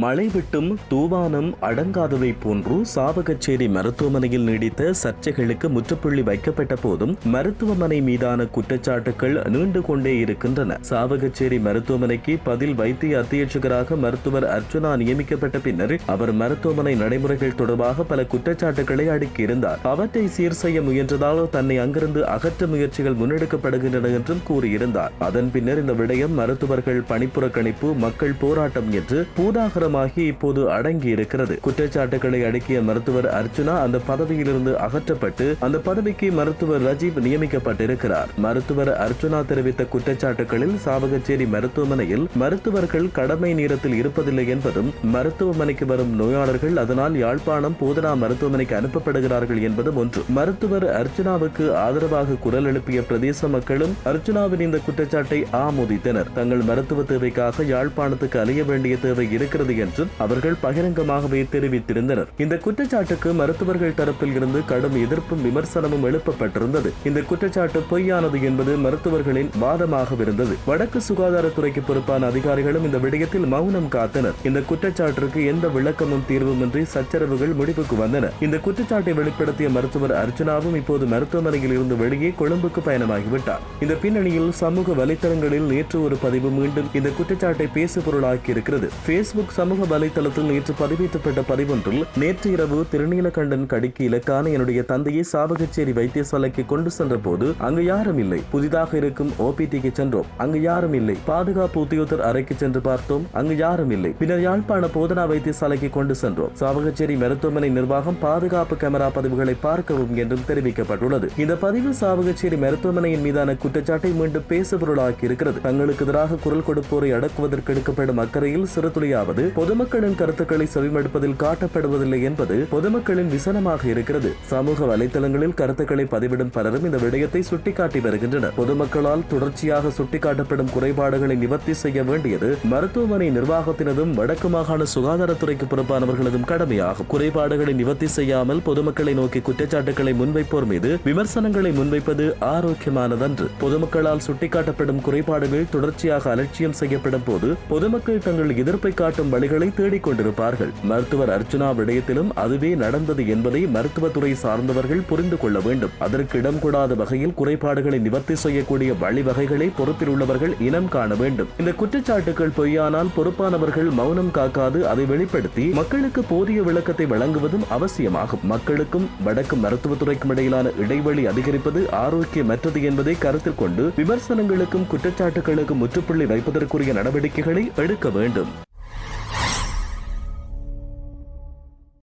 மழை விட்டும் தூவானம் அடங்காததை போன்று சாவகச்சேரி மருத்துவமனையில் நீடித்த சர்ச்சைகளுக்கு முற்றுப்புள்ளி வைக்கப்பட்ட போதும் மருத்துவமனை மீதான குற்றச்சாட்டுகள் நீண்டு கொண்டே இருக்கின்றன. சாவகச்சேரி மருத்துவமனைக்கு பதில் வைத்திய அத்தியட்சகராக மருத்துவர் அர்ச்சுனா நியமிக்கப்பட்ட பின்னர் அவர் மருத்துவமனை நடைமுறைகள் தொடர்பாக பல குற்றச்சாட்டுகளை அடுக்கியிருந்தார். அவற்றை சீர் செய்ய முயன்றதால் தன்னை அங்கிருந்து அகற்ற முயற்சிகள் முன்னெடுக்கப்படுகின்றன என்றும் கூறியிருந்தார். அதன் பின்னர் இந்த விடயம் மருத்துவர்கள் பணிப்புறக்கணிப்பு மக்கள் போராட்டம் என்று பூதாக விவகாரமாகி இப்போது அடங்கி இருக்கிறது குற்றச்சாட்டுகளை அடக்கிய மருத்துவர் அர்ச்சுனா அந்த பதவியிலிருந்து அகற்றப்பட்டு அந்த பதவிக்கு மருத்துவர் ரஜீவ் நியமிக்கப்பட்டிருக்கிறார். மருத்துவர் அர்ச்சுனா தெரிவித்த குற்றச்சாட்டுகளில் சாவகச்சேரி மருத்துவமனையில் மருத்துவர்கள் கடமை நேரத்தில் இருப்பதில்லை என்பதும் மருத்துவமனைக்கு வரும் நோயாளர்கள் அதனால் யாழ்ப்பாணம் போதனா மருத்துவமனைக்கு அனுப்பப்படுகிறார்கள் என்பதும் ஒன்று. மருத்துவர் அர்ச்சுனாவுக்கு ஆதரவாக குரல் எழுப்பிய பிரதேச மக்களும் அர்ச்சுனாவின் இந்த குற்றச்சாட்டை ஆமோதித்தனர். தங்கள் மருத்துவ தேவைக்காக யாழ்ப்பாணத்துக்கு அலைய வேண்டிய தேவை இருக்கிறது என்றும் அவர்கள் பகிரங்கமாகவே தெரிவித்திருந்தனர். இந்த குற்றச்சாட்டுக்கு மருத்துவர்கள் தரப்பில் இருந்து கடும் எதிர்ப்பும் விமர்சனமும் எழுப்பப்பட்டிருந்தது. இந்த குற்றச்சாட்டு பொய்யானது என்பது மருத்துவர்களின் வாதமாக இருந்தது வடக்கு சுகாதாரத்துறைக்கு பொறுப்பான அதிகாரிகளும் இந்த விடயத்தில் மௌனம் காத்தனர். இந்த குற்றச்சாட்டிற்கு எந்த விளக்கமும் தீர்வுமின்றி சச்சரவுகள் முடிவுக்கு வந்தன. இந்த குற்றச்சாட்டை வெளிப்படுத்திய மருத்துவர் அர்ச்சனாவும் இப்போது மருத்துவமனையில் இருந்து வெளியே கொழும்புக்கு பயணமாகிவிட்டார். இந்த பின்னணியில் சமூக வலைத்தளங்களில் நேற்று ஒரு பதிவு மீண்டும் இந்த குற்றச்சாட்டை பேசு பொருளாக்கி இருக்கிறது பேஸ்புக் சமூக வலைதளத்தில் நேற்று பதிவேற்றப்பட்ட பதிவொன்றில் நேற்று இரவு திருநீலகண்டன் கடிக்கு இலக்கான என்னுடைய தந்தையை சாவகச்சேரி வைத்தியசாலைக்கு கொண்டு சென்ற போது அங்கு யாரும் இல்லை. புதிதாக இருக்கும் ஓபிடிக்கு சென்றோம். அங்கு யாரும் இல்லை. பாதுகாப்பு உத்தியோகத்தர் அறைக்கு சென்று பார்த்தோம். அங்கு யாரும் இல்லை. பின்னர் யாழ்ப்பாண போதனா வைத்தியசாலைக்கு கொண்டு சென்றோம். சாவகச்சேரி மருத்துவமனை நிர்வாகம் பாதுகாப்பு கேமரா பதிவுகளை பார்க்கவும் என்றும் தெரிவிக்கப்பட்டுள்ளது. இந்த பதிவு சாவகச்சேரி மருத்துவமனையின் மீதான குற்றச்சாட்டை மீண்டும் பேசுபொருளாக்கி இருக்கிறது தங்களுக்கு எதிராக குரல் கொடுப்போரை அடக்குவதற்கு எடுக்கப்படும் அக்கறையில் சிறுதுளியாவது பொதுமக்களின் கருத்துக்களை செவிமடுப்பதில் காட்டப்படுவதில்லை என்பது பொதுமக்களின் விசனமாக இருக்கிறது. சமூக வலைதளங்களில் கருத்துக்களை பதிவிடும் பலரும் இந்த விடயத்தை சுட்டிக்காட்டி வருகின்றனர். பொதுமக்களால் தொடர்ச்சியாக சுட்டிக்காட்டப்படும் குறைபாடுகளை நிவர்த்தி செய்ய வேண்டியது மருத்துவமனை நிர்வாகத்தினதும் வடக்கு மாகாண சுகாதாரத்துறைக்கு பொறுப்பானவர்களதும் கடமையாகும். குறைபாடுகளை நிவர்த்தி செய்யாமல் பொதுமக்களை நோக்கி குற்றச்சாட்டுகளை முன்வைப்போர் மீது விமர்சனங்களை முன்வைப்பது ஆரோக்கியமானதன்று. பொதுமக்களால் சுட்டிக்காட்டப்படும் குறைபாடுகள் தொடர்ச்சியாக அலட்சியம் செய்யப்படும் போது பொதுமக்கள் தங்கள் எதிர்ப்பை காட்டும் வழிகளை தேடிக்கொண்டிருப்பார்கள். மருத்துவர் அர்ச்சனா விடயத்திலும் அதுவே நடந்தது என்பதை மருத்துவத்துறை சார்ந்தவர்கள் புரிந்து கொள்ள வேண்டும். அதற்கு இடம் கூடாத வகையில் குறைபாடுகளை நிவர்த்தி செய்யக்கூடிய வழிவகைகளை பொறுப்பில் உள்ளவர்கள் இனம் காண வேண்டும். இந்த குற்றச்சாட்டுகள் பொய்யானால் பொறுப்பானவர்கள் மௌனம் காக்காது அதை வெளிப்படுத்தி மக்களுக்கு போதிய விளக்கத்தை வழங்குவதும் அவசியமாகும். மக்களுக்கும் வடக்கு மருத்துவத்துறைக்கும் இடையிலான இடைவெளி அதிகரிப்பது ஆரோக்கியமற்றது என்பதை கருத்தில் கொண்டு விமர்சனங்களுக்கும் குற்றச்சாட்டுகளுக்கும் முற்றுப்புள்ளி வைப்பதற்குரிய நடவடிக்கைகளை எடுக்க வேண்டும்.